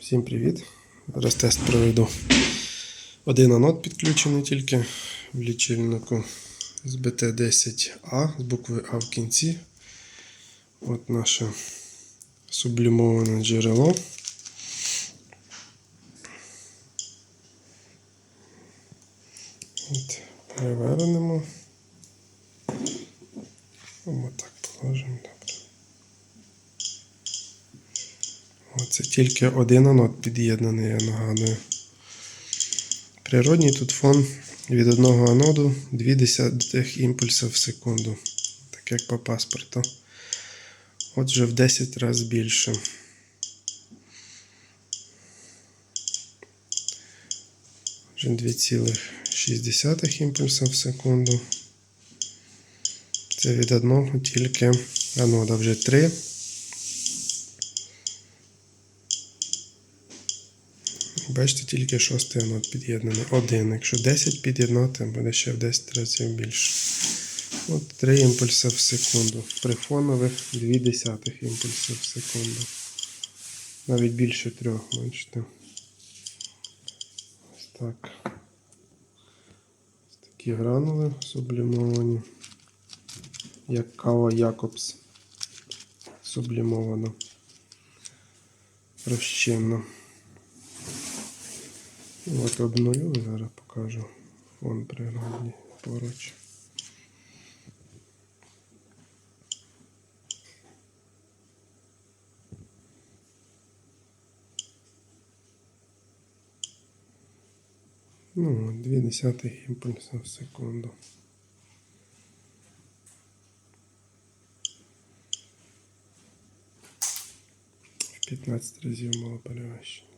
Всім привіт! Зараз тест проведу. Один анод підключений тільки в лічильнику з BT10A з букви А в кінці. От наше сублімоване джерело. От, перевернемо. Ось так положимо. Оце тільки один анод під'єднаний, я нагадую. Природній тут фон від одного аноду 2 десятих імпульса в секунду. Так як по паспорту. Отже, в 10 разів більше. Отже, 2,6 імпульса в секунду. Це від одного тільки анода. Вже 3. Бачите, тільки шостий анод під'єднаний. Один. Якщо 10 під'єднати, буде ще в 10 разів більше. От 3 імпульси в секунду. При фонових 2 десятих імпульси в секунду. Навіть більше трьох, бачите. Ось так. Ось такі гранули сублімовані. Як кава Якобс. Сублімовано. Розчинно. От обнулю зараз покажу фон природний поруч. Ну, 2 десятих імпульса в секунду. В 15 разів мало перевищення.